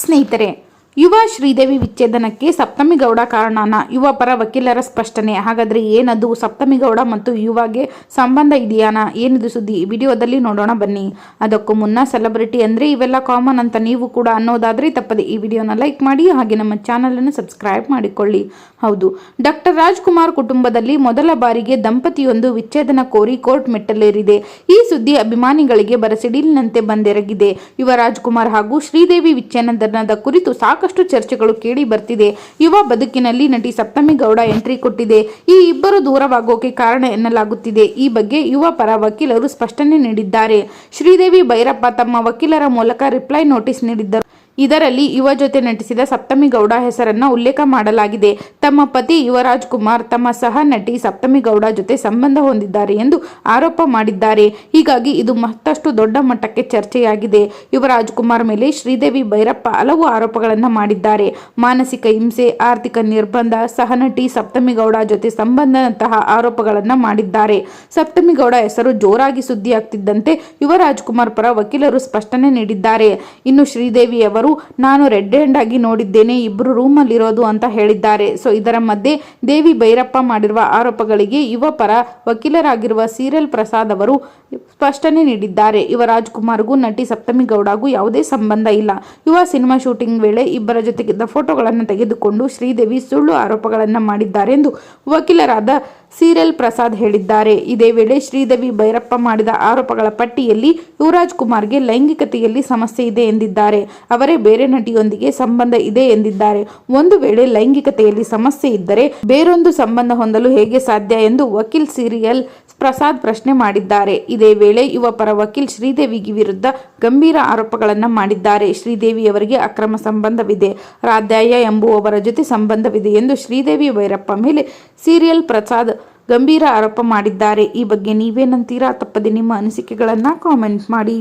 ಸ್ನೇಹಿತರೆ ಯುವ ಶ್ರೀದೇವಿ ವಿಚ್ಛೇದನಕ್ಕೆ ಸಪ್ತಮಿ ಗೌಡ ಕಾರಣನ. ಯುವ ಪರ ವಕೀಲರ ಸ್ಪಷ್ಟನೆ. ಹಾಗಾದರೆ ಏನದು? ಸಪ್ತಮಿ ಗೌಡ ಮತ್ತು ಯುವಗೆ ಸಂಬಂಧ ಇದೆಯಾನ? ಏನಿದು ಸುದ್ದಿ? ವಿಡಿಯೋದಲ್ಲಿ ನೋಡೋಣ ಬನ್ನಿ. ಅದಕ್ಕೂ ಮುನ್ನ ಸೆಲೆಬ್ರಿಟಿ ಅಂದರೆ ಇವೆಲ್ಲ ಕಾಮನ್ ಅಂತ ನೀವು ಕೂಡ ಅನ್ನೋದಾದರೆ ತಪ್ಪದೆ ಈ ವಿಡಿಯೋನ ಲೈಕ್ ಮಾಡಿ ಹಾಗೆ ನಮ್ಮ ಚಾನಲನ್ನು ಸಬ್ಸ್ಕ್ರೈಬ್ ಮಾಡಿಕೊಳ್ಳಿ. ಹೌದು. ಡಾಕ್ಟರ್ ರಾಜ್ಕುಮಾರ್ ಕುಟುಂಬದಲ್ಲಿ ಮೊದಲ ಬಾರಿಗೆ ದಂಪತಿಯೊಂದು ವಿಚ್ಛೇದನ ಕೋರಿ ಕೋರ್ಟ್ ಮೆಟ್ಟಲೇರಿದೆ. ಈ ಸುದ್ದಿ ಅಭಿಮಾನಿಗಳಿಗೆ ಬರಸಿಡಿಲಿನಂತೆ ಬಂದೆರಗಿದೆ. ಯುವ ರಾಜ್ಕುಮಾರ್ ಹಾಗೂ ಶ್ರೀದೇವಿ ವಿಚ್ಛೇದನದ ಕುರಿತು ಸಾಕಷ್ಟು ಚರ್ಚೆಗಳು ಕೇಳಿ ಬರ್ತಿದೆ. ಯುವ ಬದುಕಿನಲ್ಲಿ ನಟಿ ಸಪ್ತಮಿ ಗೌಡ ಎಂಟ್ರಿ ಕೊಟ್ಟಿದೆ. ಈ ಇಬ್ಬರು ದೂರವಾಗೋಕೆ ಕಾರಣ ಎನ್ನಲಾಗುತ್ತಿದೆ. ಈ ಬಗ್ಗೆ ಯುವ ಪರ ವಕೀಲರು ಸ್ಪಷ್ಟನೆ ನೀಡಿದ್ದಾರೆ. ಶ್ರೀದೇವಿ ಭೈರಪ್ಪ ತಮ್ಮ ವಕೀಲರ ಮೂಲಕ ರಿಪ್ಲೈ ನೋಟಿಸ್ ನೀಡಿದ್ದರು. ಇದರಲ್ಲಿ ಯುವ ಜೊತೆ ನಟಿಸಿದ ಸಪ್ತಮಿ ಗೌಡ ಹೆಸರನ್ನ ಉಲ್ಲೇಖ ಮಾಡಲಾಗಿದೆ. ತಮ್ಮ ಪತಿ ಯುವರಾಜ್ ಕುಮಾರ್ ತಮ್ಮ ಸಹ ನಟಿ ಸಪ್ತಮಿ ಗೌಡ ಜೊತೆ ಸಂಬಂಧ ಹೊಂದಿದ್ದಾರೆ ಎಂದು ಆರೋಪ ಮಾಡಿದ್ದಾರೆ. ಹೀಗಾಗಿ ಇದು ಮತ್ತಷ್ಟು ದೊಡ್ಡ ಮಟ್ಟಕ್ಕೆ ಚರ್ಚೆಯಾಗಿದೆ. ಯುವರಾಜ್ ಕುಮಾರ್ ಮೇಲೆ ಶ್ರೀದೇವಿ ಭೈರಪ್ಪ ಹಲವು ಆರೋಪಗಳನ್ನು ಮಾಡಿದ್ದಾರೆ. ಮಾನಸಿಕ ಹಿಂಸೆ, ಆರ್ಥಿಕ ನಿರ್ಬಂಧ ಸಹನಟಿ ಸಪ್ತಮಿ ಗೌಡ ಜೊತೆ ಸಂಬಂಧದಂತಹ ಆರೋಪಗಳನ್ನು ಮಾಡಿದ್ದಾರೆ. ಸಪ್ತಮಿ ಗೌಡ ಹೆಸರು ಜೋರಾಗಿ ಸುದ್ದಿಯಾಗ್ತಿದ್ದಂತೆ ಯುವರಾಜ್ ಕುಮಾರ್ ಪರ ವಕೀಲರು ಸ್ಪಷ್ಟನೆ ನೀಡಿದ್ದಾರೆ. ಇನ್ನು ಶ್ರೀದೇವಿ ಅವರು, ನಾನು ರೆಡ್ ಹ್ಯಾಂಡ್ ಆಗಿ ನೋಡಿದ್ದೇನೆ ಇಬ್ಬರು ರೂಮಲ್ಲಿ ಇರೋದು ಅಂತ ಹೇಳಿದ್ದಾರೆ. ಸೊ, ಇದರ ಮಧ್ಯೆ ದೇವಿ ಭೈರಪ್ಪ ಮಾಡಿರುವ ಆರೋಪಗಳಿಗೆ ಯುವ ಪರ ವಕೀಲರಾಗಿರುವ ಸೀರಿಯಲ್ ಪ್ರಸಾದ್ ಅವರು ಸ್ಪಷ್ಟನೆ ನೀಡಿದ್ದಾರೆ. ಯುವ ರಾಜ್ಕುಮಾರ್ಗೂ ನಟಿ ಸಪ್ತಮಿ ಗೌಡಗೂ ಯಾವುದೇ ಸಂಬಂಧ ಇಲ್ಲ. ಯುವ ಸಿನಿಮಾ ಶೂಟಿಂಗ್ ವೇಳೆ ಇಬ್ಬರ ಜೊತೆಗಿದ್ದ ಫೋಟೋಗಳನ್ನು ತೆಗೆದುಕೊಂಡು ಶ್ರೀದೇವಿ ಸುಳ್ಳು ಆರೋಪಗಳನ್ನು ಮಾಡಿದ್ದಾರೆ ಎಂದು ವಕೀಲರಾದ ಸೀರಿಯಲ್ ಪ್ರಸಾದ್ ಹೇಳಿದ್ದಾರೆ. ಇದೇ ವೇಳೆ ಶ್ರೀದೇವಿ ಭೈರಪ್ಪ ಮಾಡಿದ ಆರೋಪಗಳ ಪಟ್ಟಿಯಲ್ಲಿ ಯುವರಾಜ್ ಕುಮಾರ್ಗೆ ಲೈಂಗಿಕತೆಯಲ್ಲಿ ಸಮಸ್ಯೆ ಇದೆ ಎಂದಿದ್ದಾರೆ. ಅವರೇ ಬೇರೆ ನಟಿಯೊಂದಿಗೆ ಸಂಬಂಧ ಇದೆ ಎಂದಿದ್ದಾರೆ. ಒಂದು ವೇಳೆ ಲೈಂಗಿಕತೆಯಲ್ಲಿ ಸಮಸ್ಯೆ ಇದ್ದರೆ ಬೇರೊಂದು ಸಂಬಂಧ ಹೊಂದಲು ಹೇಗೆ ಸಾಧ್ಯ ಎಂದು ವಕೀಲ್ ಸೀರಿಯಲ್ ಪ್ರಸಾದ್ ಪ್ರಶ್ನೆ ಮಾಡಿದ್ದಾರೆ. ಇದೇ ವೇಳೆ ಯುವ ಪರ ವಕೀಲ್ ಶ್ರೀದೇವಿಗೆ ವಿರುದ್ಧ ಗಂಭೀರ ಆರೋಪಗಳನ್ನು ಮಾಡಿದ್ದಾರೆ. ಶ್ರೀದೇವಿಯವರಿಗೆ ಅಕ್ರಮ ಸಂಬಂಧವಿದೆ. ರಾಧ್ಯಾಯ ಎಂಬುವವರ ಜೊತೆ ಸಂಬಂಧವಿದೆ ಎಂದು ಶ್ರೀದೇವಿ ವೈರಪ್ಪ ಮೇಲೆ ಸೀರಿಯಲ್ ಪ್ರಸಾದ್ ಗಂಭೀರ ಆರೋಪ ಮಾಡಿದ್ದಾರೆ. ಈ ಬಗ್ಗೆ ನೀವೇನಂತೀರಾ? ತಪ್ಪದೆ ನಿಮ್ಮ ಅನಿಸಿಕೆಗಳನ್ನು ಕಾಮೆಂಟ್ ಮಾಡಿ.